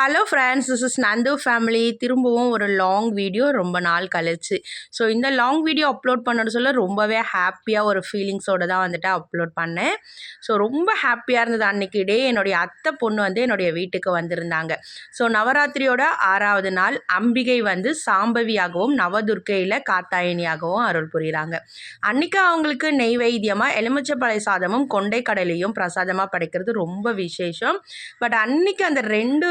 Hello friends this is Nandu family திரும்பவும் ஒரு long video ரொம்ப நாள் கழிச்சு. ஸோ இந்த லாங் வீடியோ அப்லோட் பண்ணணும் சொல்ல ரொம்பவே ஹாப்பியாக ஒரு ஃபீலிங்ஸோடு தான் வந்துட்டு அப்லோட் பண்ணேன். ஸோ ரொம்ப ஹாப்பியாக இருந்தது அன்றைக்கி டே என்னுடைய அத்தை பொண்ணு வந்து என்னுடைய வீட்டுக்கு வந்திருந்தாங்க. ஸோ நவராத்திரியோட ஆறாவது நாள் அம்பிகை வந்து சாம்பவியாகவும் நவதுர்க்கையில் காத்தாயினியாகவும் அருள் புரிகிறாங்க அன்றைக்கி அவங்களுக்கு நெய்வேத்தியமாக எலுமிச்சப்பழை சாதமும் கொண்டை கடலையும் பிரசாதமாக படைக்கிறது ரொம்ப விசேஷம். பட் அன்றைக்கி அந்த ரெண்டு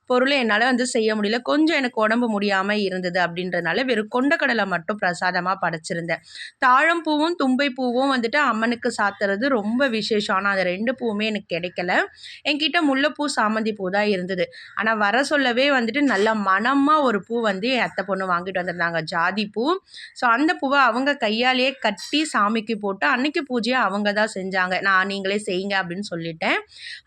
பொருளை என்னால் வந்து செய்ய முடியல. கொஞ்சம் எனக்கு உடம்பு முடியாமல் இருந்தது அப்படின்றதுனால வெறும் கொண்டக்கடலை மட்டும் பிரசாதமாக படைச்சிருந்தேன். தாழம்பூவும் தும்பை பூவும் வந்துட்டு அம்மனுக்கு சாத்துறது ரொம்ப விசேஷம். ஆனால் அது ரெண்டு பூவுமே எனக்கு கிடைக்கல. என்கிட்ட முல்லைப்பூ சாமந்தி பூ தான் இருந்தது. ஆனால் வர சொல்லவே வந்துட்டு நல்ல மனமாக ஒரு பூ வந்து என் அத்தை பொண்ணு வாங்கிட்டு வந்திருந்தாங்க. ஜாதி பூ. ஸோ அந்த பூவை அவங்க கையாலேயே கட்டி சாமிக்கு போட்டு அன்னைக்கு பூஜையை அவங்க தான் செஞ்சாங்க. நான் நீங்களே செய்யுங்க அப்படின்னு சொல்லிட்டேன்.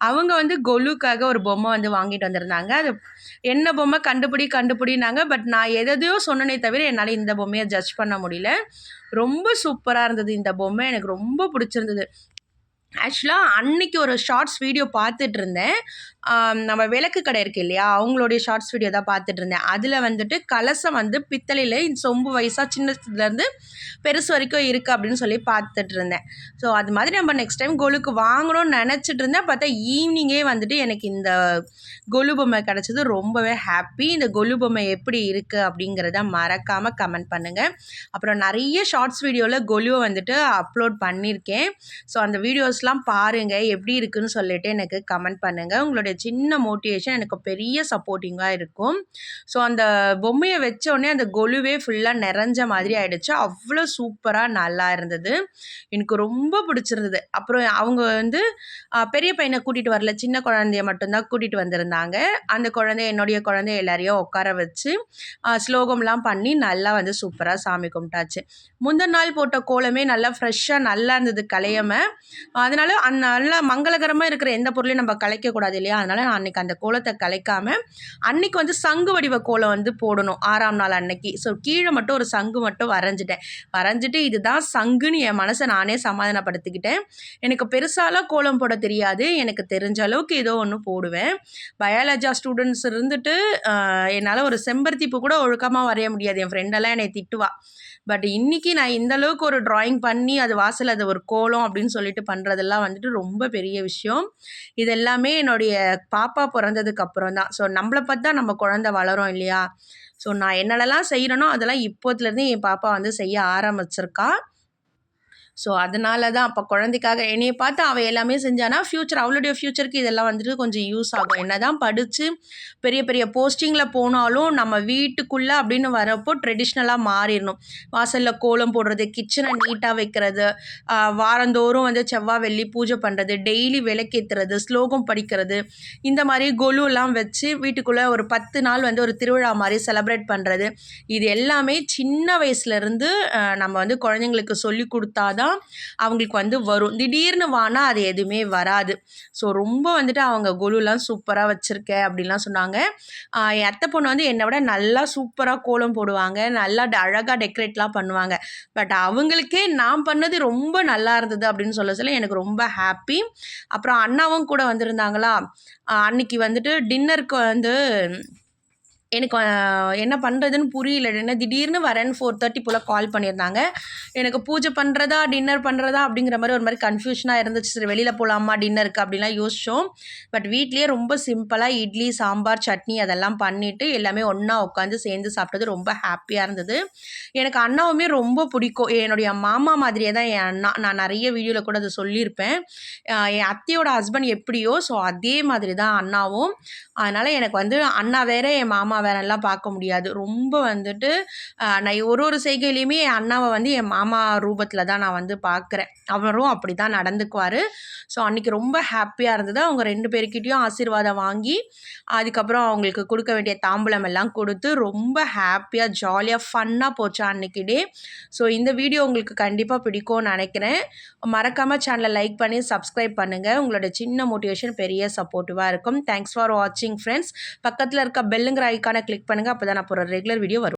அவங்க வந்து கொலுக்காக ஒரு பொம்மை வந்து வாங்கிட்டு வந்திருந்தாங்க. அது என்ன பொம்மை கண்டுபிடி கண்டுபிடினாங்க பட் நான் எதையோ சொன்னனே தவிர என்னால் இந்த பொம்மையை ஜட்ஜ் பண்ண முடியல. ரொம்ப சூப்பராக இருந்தது இந்த பொம்மை. எனக்கு ரொம்ப பிடிச்சிருந்தது. ஆக்சுவலாக அன்னைக்கு ஒரு ஷார்ட்ஸ் வீடியோ பார்த்துட்டு இருந்தேன். நம்ம விளக்கு கடை இருக்கு இல்லையா? அவங்களுடைய ஷார்ட்ஸ் வீடியோ தான் பார்த்துட்டு இருந்தேன். அதில் வந்துட்டு கலசம் வந்து பித்தளையில் சொம்பு வயசாக சின்னதுலேருந்து பெருசு வரைக்கும் இருக்குது அப்படின்னு சொல்லி பார்த்துட்டு இருந்தேன். ஸோ அது மாதிரி நம்ம நெக்ஸ்ட் டைம் கொலுக்கு வாங்கணும்னு நினச்சிட்டு இருந்தேன். பார்த்தா ஈவினிங்கே வந்துட்டு எனக்கு இந்த கொலு பொம்மை கிடச்சது ரொம்பவே ஹாப்பி இந்த கொலு பொம்மை எப்படி இருக்குது அப்படிங்கிறத மறக்காமல் கமெண்ட் பண்ணுங்கள் அப்புறம் நிறைய ஷார்ட்ஸ் வீடியோவில் கொலுவை வந்துட்டு அப்லோட் பண்ணியிருக்கேன். ஸோ அந்த வீடியோஸ்லாம் பாருங்கள் எப்படி இருக்குன்னு சொல்லிட்டு எனக்கு கமெண்ட் பண்ணுங்கள் உங்களுடைய சின்ன மோட்டிவேஷன் எனக்கு பெரிய சப்போர்ட்டிங்காக இருக்கும். ஸோ அந்த பொம்மையை வச்சோடனே அந்த கொலுவே ஃபுல்லாக நிறைஞ்ச மாதிரி ஆகிடுச்சு அவ்வளோ சூப்பராக நல்லா இருந்தது. எனக்கு ரொம்ப பிடிச்சிருந்தது. அப்புறம் அவங்க வந்து பெரிய பையனை கூட்டிகிட்டு வரல. சின்ன குழந்தைய மட்டும்தான் கூட்டிகிட்டு வந்திருந்தாங்க. அந்த குழந்தை என்னுடைய குழந்தை எல்லாரையும் உட்கார வச்சு ஸ்லோகம்லாம் பண்ணி நல்லா வந்து சூப்பராக சாமி கும்பிட்டாச்சு. முந்தின நாள் போட்ட கோலமே நல்லா ஃப்ரெஷ்ஷாக நல்லா இருந்தது கலையாமல் அதனால் அந்த நல்லா மங்களகரமாக இருக்கிற எந்த பொருளையும் நம்ம கலைக்கக்கூடாது இல்லையா? அதனால் நான் அன்றைக்கி அந்த கோலத்தை கலைக்காமல் அன்றைக்கி வந்து சங்கு வடிவ கோலம் வந்து போடணும் ஆறாம் நாள் அன்னைக்கு. ஸோ கீழே மட்டும் ஒரு சங்கு மட்டும் வரைஞ்சிட்டேன். வரைஞ்சிட்டு இதுதான் சங்குன்னு என் மனசை நானே சமாதானப்படுத்திக்கிட்டேன். எனக்கு பெருசாலாம் கோலம் போட தெரியாது. எனக்கு தெரிஞ்ச அளவுக்கு ஏதோ ஒன்று போடுவேன். பயாலஜா ஸ்டூடெண்ட்ஸ் இருந்துட்டு என்னால் ஒரு செம்பருத்தி பூ கூட ஒழுக்கமாக வரைய முடியாது. என் ஃப்ரெண்டெல்லாம் என்னை திட்டுவா. பட் இன்றைக்கி நான் இந்த அளவுக்கு ஒரு ட்ராயிங் பண்ணி அது வாசல் அது ஒரு கோலம் அப்படின்னு சொல்லிட்டு பண்ணுறதெல்லாம் வந்துட்டு ரொம்ப பெரிய விஷயம். இது எல்லாமே என்னுடைய பாப்பா பிறந்ததுக்கு அப்புறம் தான். ஸோ நம்மளை பார்த்து தான் நம்ம குழந்த வளரும் இல்லையா? ஸோ நான் என்னென்னலாம் செய்கிறேனோ அதெல்லாம் இப்போத்துலேருந்து என் பாப்பா வந்து செய்ய ஆரம்பிச்சிருக்கா. ஸோ அதனால தான் அப்போ குழந்தைக்காக என்னையை பார்த்து அவள் எல்லாமே செஞ்சானா ஃப்யூச்சர் அவளுடைய ஃப்யூச்சருக்கு இதெல்லாம் வந்துட்டு கொஞ்சம் யூஸ் ஆகும். என்ன தான் படித்து பெரிய பெரிய போஸ்டிங்கில் போனாலும் நம்ம வீட்டுக்குள்ளே அப்படின்னு வரப்போ ட்ரெடிஷ்னலாக மாறிடணும். வாசலில் கோலம் போடுறது கிச்சனை நீட்டாக வைக்கிறது வாரந்தோறும் வந்து செவ்வாய் வெள்ளி பூஜை பண்ணுறது டெய்லி விளக்கேற்றுறது ஸ்லோகம் படிக்கிறது இந்த மாதிரி கொலுலாம் வச்சு வீட்டுக்குள்ளே ஒரு பத்து நாள் வந்து ஒரு திருவிழா மாதிரி செலப்ரேட் பண்ணுறது இது எல்லாமே சின்ன வயசுலேருந்து நம்ம வந்து குழந்தைங்களுக்கு சொல்லி கொடுத்தாதான் தான் அவங்களுக்கு வந்து வரும். திடீர்னு வானா அது எதுவுமே வராது. ஸோ ரொம்ப வந்துட்டு அவங்க குழுலாம் சூப்பராக வச்சுருக்க அப்படின்லாம் சொன்னாங்க. என் அத்தை பொண்ணு வந்து என்னை விட நல்லா சூப்பராக கோலம் போடுவாங்க. நல்லா அழகாக டெக்கரேட்லாம் பண்ணுவாங்க. பட் அவங்களுக்கே நான் பண்ணது ரொம்ப நல்லா இருந்தது அப்படின்னு சொல்ல சொல்ல எனக்கு ரொம்ப ஹாப்பி அப்புறம் அண்ணாவும் கூட வந்திருந்தாங்களா? அன்னைக்கு வந்துட்டு டின்னருக்கு வந்து எனக்கு என்ன பண்ணுறதுன்னு புரியல. என்ன திடீர்னு வரேன்னு ஃபோர் தேர்ட்டி போல் கால் பண்ணியிருந்தாங்க. எனக்கு பூஜை பண்ணுறதா டின்னர் பண்ணுறதா அப்படிங்கிற மாதிரி ஒரு மாதிரி கன்ஃபியூஷனாக இருந்துச்சு. சரி வெளியில் போகலாமா டின்னருக்கு அப்படின்லாம் யோசித்தோம் பட் வீட்லேயே ரொம்ப சிம்பிளாக இட்லி சாம்பார் சட்னி அதெல்லாம் பண்ணிவிட்டு எல்லாமே ஒன்றா உட்காந்து சேர்ந்து சாப்பிட்டது ரொம்ப ஹாப்பியாக இருந்தது. எனக்கு அண்ணாவுமே ரொம்ப பிடிக்கும். என்னுடைய மாமா மாதிரியே தான் என் அண்ணா. நான் நிறைய வீடியோவில் கூட அதை சொல்லியிருப்பேன். என் அத்தையோட ஹஸ்பண்ட் எப்படியோ ஸோ அதே மாதிரி தான் அண்ணாவும். அதனால் எனக்கு வந்து அண்ணா வேறு என் மாமா வேறெல்லாம் பார்க்க முடியாது. ரொம்ப வந்துட்டு நான் ஒரு ஒரு செய்கையிலையுமே என் அண்ணாவை வந்து என் மாமா ரூபத்தில் தான் நான் வந்து பார்க்குறேன். அவரும் அப்படி தான் நடந்துக்குவார். ஸோ அன்றைக்கி ரொம்ப ஹாப்பியாக இருந்தது. அவங்க ரெண்டு பேர்கிட்டையும் ஆசீர்வாதம் வாங்கி அதுக்கப்புறம் அவங்களுக்கு கொடுக்க வேண்டிய தாம்பூலம் எல்லாம் கொடுத்து ரொம்ப ஹாப்பியாக ஜாலியாக ஃபன்னாக போச்சு அன்றைக்கி டே. ஸோ இந்த வீடியோ உங்களுக்கு கண்டிப்பாக பிடிக்கும்னு நினைக்கிறேன். மறக்காமல் சேனலை லைக் பண்ணி சப்ஸ்கிரைப் பண்ணுங்கள் உங்களோட சின்ன மோட்டிவேஷன் பெரிய சப்போர்ட்டிவாக இருக்கும். தேங்க்ஸ் ஃபார் வாட்சிங் ஃப்ரெண்ட்ஸ் பக்கத்தில் இருக்க பெல்லுங்கிற ஐக்கான கிளிக் பண்ணுங்கள் அப்போ தான் நான் போகிற ரெகுலர் வீடியோ வரும்.